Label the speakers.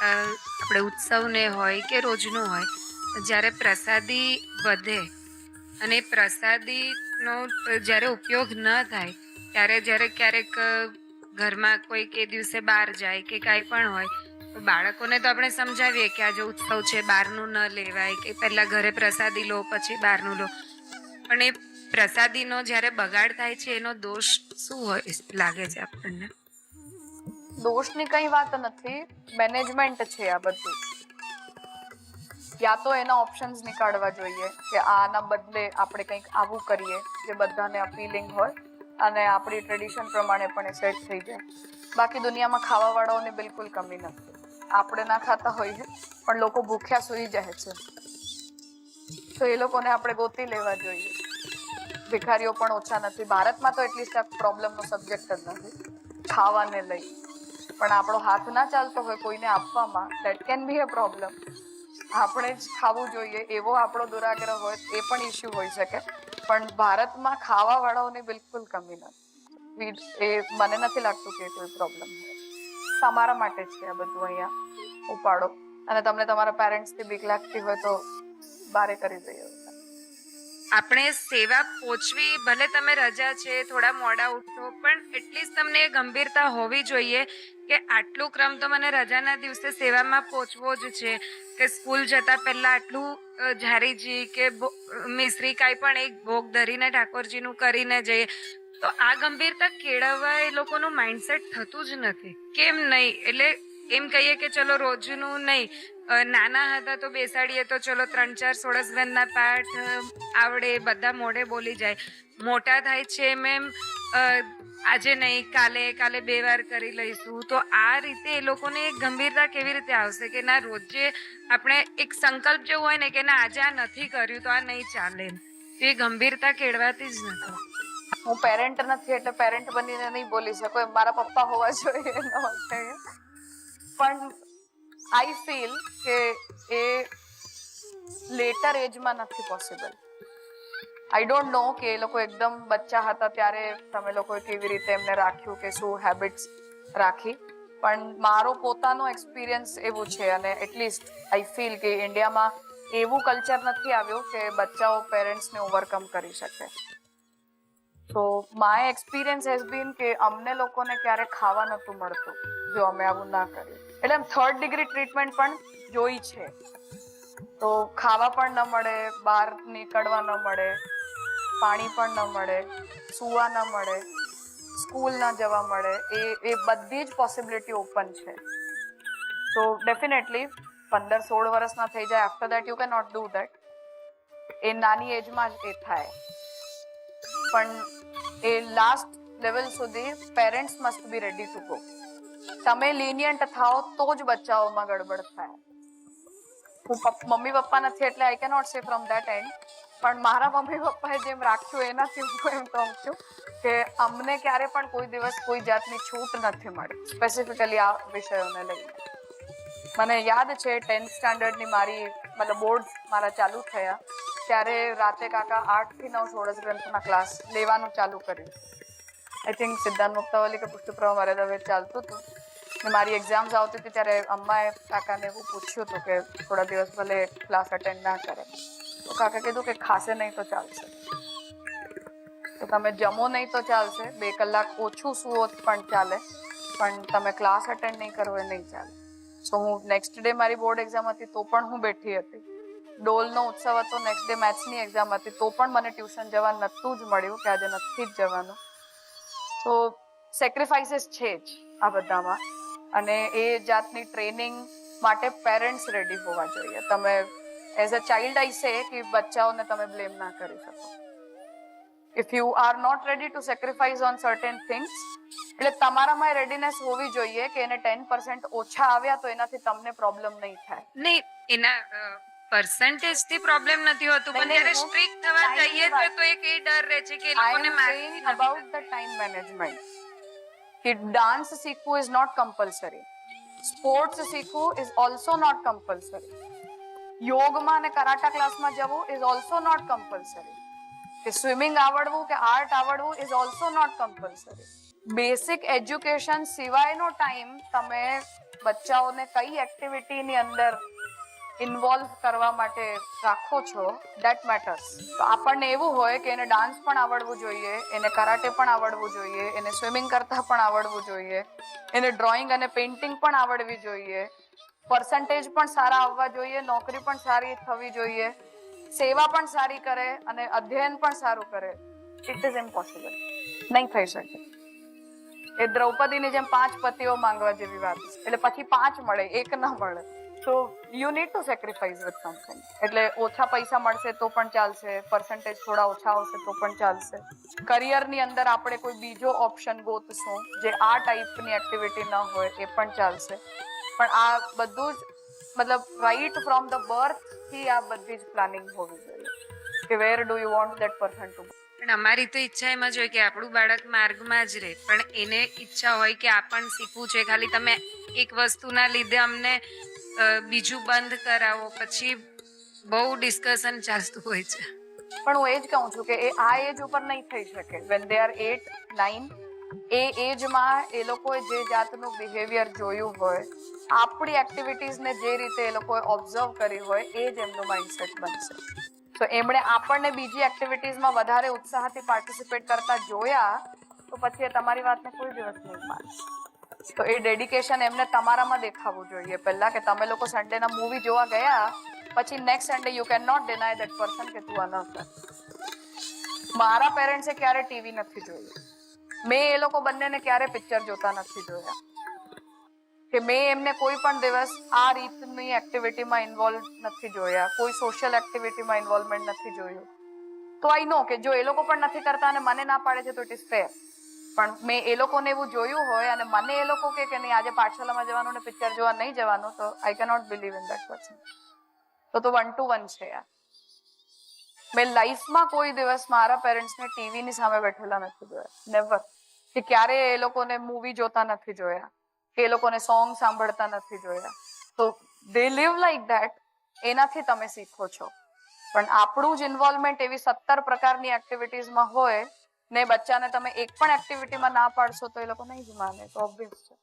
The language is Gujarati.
Speaker 1: આપણે ઉત્સવને હોય કે રોજનું હોય, જ્યારે પ્રસાદી વધે અને પ્રસાદીનો જ્યારે ઉપયોગ ન થાય, ત્યારે જ્યારે ક્યારેક ઘરમાં કોઈ કે દિવસે બહાર જાય કે કાંઈ પણ હોય, તો બાળકોને તો આપણે સમજાવીએ કે આજે ઉત્સવ છે, બહારનું ન લેવાય, કે પહેલાં ઘરે પ્રસાદી લો, પછી બહારનું લો. પણ એ પ્રસાદીનો જ્યારે બગાડ થાય છે, એનો દોષ શું હોય લાગે છે આપણને?
Speaker 2: દોષની કઈ વાત નથી. મેનેજમેન્ટ છે આ બધું. યા તો એના ઓપ્શન્સ નીકાળવા જોઈએ કે આના બદલે આપણે કંઈક આવું કરીએ જે બધાને અપીલિંગ હોય અને આપણી ટ્રેડિશન પ્રમાણે પણ એ સેટ થઈ જાય. બાકી દુનિયામાં ખાવાવાળાઓની બિલકુલ કમી નથી. આપણે ના ખાતા હોઈએ, પણ લોકો ભૂખ્યા સૂઈ જાય છે. તો એ લોકોને આપણે ગોતી લેવા જોઈએ. ભિખારીઓ પણ ઓછા નથી. ભારતમાં તો એટલીસ્ટ આ પ્રોબ્લેમનો સબ્જેક્ટ જ નથી. ખાવાને લઈ. પણ આપણો હાથ ના ચાલતો હોય કોઈને આપવામાં that can be a problem આપણે જ ખાવું જોઈએ. એવો આપણો દુરાગ્રહ હોય, એ પણ ઇસ્યુ હોઈ શકે. પણ ભારતમાં ખાવાવાળાઓની બિલકુલ કમી નથી. એ મને નથી લાગતું કે કોઈ પ્રોબ્લેમ તમારા માટે છે આ બધું અહીંયા. ઉપાડો. અને તમને તમારા પેરેન્ટ્સથી બીક લાગતી હોય તો બારે કરી દઈએ.
Speaker 1: આપણે સેવા પહોંચવી, ભલે તમે રજા છે, થોડા મોડા ઉઠો, પણ એટલીસ્ટ તમને ગંભીરતા હોવી જોઈએ કે આટલું ક્રમ તો મને રજાના દિવસે સેવામાં પહોંચવો જ છે. કે સ્કૂલ જતા પહેલાં આટલું ઝારીજી કે મિશ્રી કાંઈ પણ એક ભોગ ધરીને ઠાકોરજીનું કરીને જઈએ, તો આ ગંભીરતા કેળવવા એ લોકોનું માઇન્ડસેટ થતું જ નથી. કેમ નહીં? એટલે એમ કહીએ કે ચલો રોજનું નહીં નાના હતા તો બેસાડીએ તો ચલો ત્રણ ચાર સોળસબંધના પાઠ આવડે, બધા મોઢે બોલી જાય. મોટા થાય છે એમ એમ આજે નહીં, કાલે કાલે બે વાર કરી લઈશું. તો આ રીતે એ લોકોને ગંભીરતા કેવી રીતે આવશે કે ના, રોજે આપણે એક સંકલ્પ જેવું હોય ને કે ના, આજે આ નથી કર્યું તો આ નહીં ચાલે. એ ગંભીરતા કેળવાતી જ નથી.
Speaker 2: હું પેરેન્ટ નથી એટલે પેરેન્ટ બનીને નહીં બોલી શકું મારા પપ્પા હોવા જોઈએ એના માટે. પણ આઈ ફીલ કે એ લેટર એજમાં નથી પોસિબલ આઈ ડોન્ટ નો કે એ લોકો એકદમ બચ્ચા હતા ત્યારે તમે લોકોએ કેવી રીતે એમને રાખ્યું કે શું હેબિટ્સ રાખી. પણ મારો પોતાનો એક્સપિરિયન્સ એવું છે અને એટલીસ્ટ આઈ ફીલ કે ઇન્ડિયામાં એવું કલ્ચર નથી આવ્યું કે બચ્ચાઓ પેરેન્ટ્સને ઓવરકમ કરી શકે. તો માય એક્સપિરિયન્સ હેઝ બીન કે અમને લોકોને ક્યારે ખાવા નહોતું મળતું, જો અમે આવું ના કર્યું. એટલે એમ થર્ડ ડિગ્રી ટ્રીટમેન્ટ પણ જોઈ છે. તો ખાવા પણ ન મળે, બહાર નીકળવા ન મળે, પાણી પણ ન મળે, સુવા ન મળે સ્કૂલ ન જવા મળે, એ એ બધી જ પોસિબિલિટી ઓપન છે. તો ડેફિનેટલી પંદર સોળ વર્ષના થઈ જાય. After that you can not do that એ નાની એજમાં જ એ થાય. પણ એ લાસ્ટ લેવલ સુધી parents must be ready to go તમે lenient થાઓ તો જ બચ્ચાઓમાં ગડબડ થાય. હું મમ્મી પપ્પા નથી એટલે I cannot say from that and પણ મારા મમ્મી પપ્પાએ જેમ રાખ્યું એનાથી હું એમ કહું છું કે અમને ક્યારે પણ કોઈ દિવસ કોઈ જાતની છૂટ નથી મળી સ્પેસિફિકલી આ વિષયોને લઈને. મને યાદ છે ટેન્થ સ્ટાન્ડર્ડની મારી, મતલબ બોર્ડ મારા ચાલુ થયા, ત્યારે રાતે કાકા આઠથી નવ સોળસ ગ્રંથના ક્લાસ લેવાનું ચાલુ કર્યું. આઈ થિંક સિદ્ધાંત મુક્તાવલી કે પુષ્ટિપ્રવાહ મારે હવે ચાલતું હતું ને મારી એક્ઝામ્સ આવતી હતી ત્યારે અમ્માએ કાકાને એવું પૂછ્યું હતું કે થોડા દિવસ ભલે ક્લાસ અટેન્ડ ના કરે તો કાકા કીધું કે ખાશે નહીં તો ચાલશે તો તમે જમો નહીં તો ચાલશે બે કલાક ઓછું સુવો પણ ચાલે પણ તમે ક્લાસ અટેન્ડ નહીં કરો એ નહીં ચાલે સો હું નેક્સ્ટ ડે મારી બોર્ડ એક્ઝામ હતી તો પણ હું બેઠી હતી ડોલનો ઉત્સવ હતો નેક્સ્ટ ડે મેથ્સની એક્ઝામ હતી તો પણ મને ટ્યુશન જવા નહોતું જ મળ્યું કે આજે નથી જ જવાનું. તો સેક્રિફાઈસીસ છે જ આ બધામાં. અને એ જાતની ટ્રેનિંગ માટે પેરેન્ટ્સ રેડી હોવા જોઈએ. તમે એઝ અ ચાઇલ્ડ આઈ સે કે બચ્ચાઓને તમે બ્લેમ ના કરી શકો. If you are not ready to sacrifice on certain things એટલે તમારામાં રેડીનેસ હોવી જોઈએ કે એને ટેન પર્સન્ટ ઓછા આવ્યા તો એનાથી તમને પ્રોબ્લેમ નહીં થાય.
Speaker 1: નહીં, એના પર્સન્ટેજથી પ્રોબ્લેમ નથી હોતું પણ જ્યારે સ્ટ્રિક્ટ થવા જઈએ તો તો એક એ ડર રહે છે કે લોકોને
Speaker 2: am about the time management. કે ડાન્સ શીખવું ઇઝ નોટ કમ્પલસરી સ્પોર્ટ્સ શીખવું ઇઝ ઓલસો નોટ કમ્પલસરી યોગમાં અને કરાટા ક્લાસમાં જવું ઇઝ ઓલ્સો નોટ કમ્પલસરી કે સ્વિમિંગ આવડવું કે આર્ટ આવડવું is also not compulsory basic education સિવાયનો ટાઈમ તમે બચ્ચાઓને કઈ એક્ટિવિટીની અંદર ઇન્વોલ્વ કરવા માટે રાખો છો દેટ મેટર્સ તો આપણને એવું હોય કે એને ડાન્સ પણ આવડવું જોઈએ, એને કરાટે પણ આવડવું જોઈએ, એને સ્વિમિંગ કરતા પણ આવડવું જોઈએ, એને ડ્રોઈંગ અને પેઇન્ટિંગ પણ આવડવી જોઈએ પર્સન્ટેજ પણ સારા આવવા જોઈએ, નોકરી પણ સારી થવી જોઈએ, સેવા પણ સારી કરે અને અધ્યયન પણ સારું કરે. ઇટ ઇઝ ઇમ્પોસિબલ નહીં થઈ શકે. એ દ્રૌપદીની જેમ પાંચ પતિઓ માંગવા જેવી વાત. એટલે પછી પાંચ મળે, એક ન મળે. તો you need to sacrifice with something એટલે ઓછા પૈસા મળશે તો પણ ચાલશે પર્સન્ટેજ થોડા ઓછા આવશે તો પણ ચાલશે. કરિયરની અંદર આપણે કોઈ બીજો ઓપ્શન ગોતશું જે આ ટાઈપની એક્ટિવિટી ન હોય એ પણ ચાલશે. પણ આ બધું જ, મતલબ રાઈટ ફ્રોમ ધ બર્થથી આ બધી જ પ્લાનિંગ હોવી જોઈએ. કે where do you want that person to
Speaker 1: પણ અમારી તો ઈચ્છા એમ જ હોય કે આપણું બાળક માર્ગમાં જ રહે. પણ એને ઈચ્છા હોય કે આ પણ શીખવું છે. ખાલી તમે એક વસ્તુના લીધે અમને બીજું બંધ કરાવો, પછી બહુ ડિસ્કશન ચાલતું હોય છે.
Speaker 2: પણ હું એ જ કહું છું કે એ આ એજ ઉપર નહીં થઈ શકે. When they are at nine એ એજમાં એ લોકોએ જે જાતનું બિહેવિયર જોયું હોય, આપણી એક્ટિવિટીઝને જે રીતે એ લોકોએ ઓબ્ઝર્વ કરી હોય, એ જ એમનું માઇન્ડસેટ બનશે. તો એમણે આપણને બીજી એક્ટિવિટીઝમાં વધારે ઉત્સાહથી પાર્ટિસિપેટ કરતા જોયા, તો પછી એ તમારી વાતને કોઈ દિવસ નહીં માને તો એ ડેડિકેશન એમને તમારામાં દેખાવું જોઈએ. પહેલા કે તમે લોકો સન્ડેના મૂવી જોવા ગયા, પછી next Sunday you can not deny that person કે તું આ ન કર મારા પેરેન્ટ્સે ક્યારે ટીવી નથી જોયું. મેં એ લોકો બંનેને ક્યારે પિક્ચર જોતા નથી જોયા. કે મેં એમને કોઈ પણ દિવસ આ રીતની એક્ટિવિટીમાં ઇન્વોલ્વ નથી જોયા. કોઈ સોશિયલ એક્ટિવિટીમાં ઇન્વોલ્વમેન્ટ નથી જોયું. તો આઈ નો કે જો એ લોકો પણ નથી કરતા અને મને ના પાડે છે, તો ઇટ ઇઝ ફેર પણ મેં એ લોકોને એવું જોયું હોય અને મને એ લોકો કે નહીં, આજે પાઠશાલામાં જવાનું ને પિક્ચર જોવા નહીં જવાનું, તો I cannot believe in that person તો તો વન ટુ વન છે યાર. મેં લાઈફમાં કોઈ દિવસ મારા પેરેન્ટ્સને ટીવીની સામે બેઠેલા નથી જોયા. નેવર કે ક્યારે એ લોકોને મૂવી જોતા નથી જોયા, કે એ લોકોને સોંગ સાંભળતા નથી જોયા. તો દે લીવ લાઈક ધેટ એનાથી તમે શીખો છો. પણ આપણું જ ઇન્વોલ્વમેન્ટ એવી સત્તર પ્રકારની એક્ટિવિટીઝમાં હોય ને બચ્ચાને તમે એક પણ એક્ટિવિટીમાં ના પાડશો તો એ લોકો નહીં જ માને, તો ઓબ્વિયસ છે.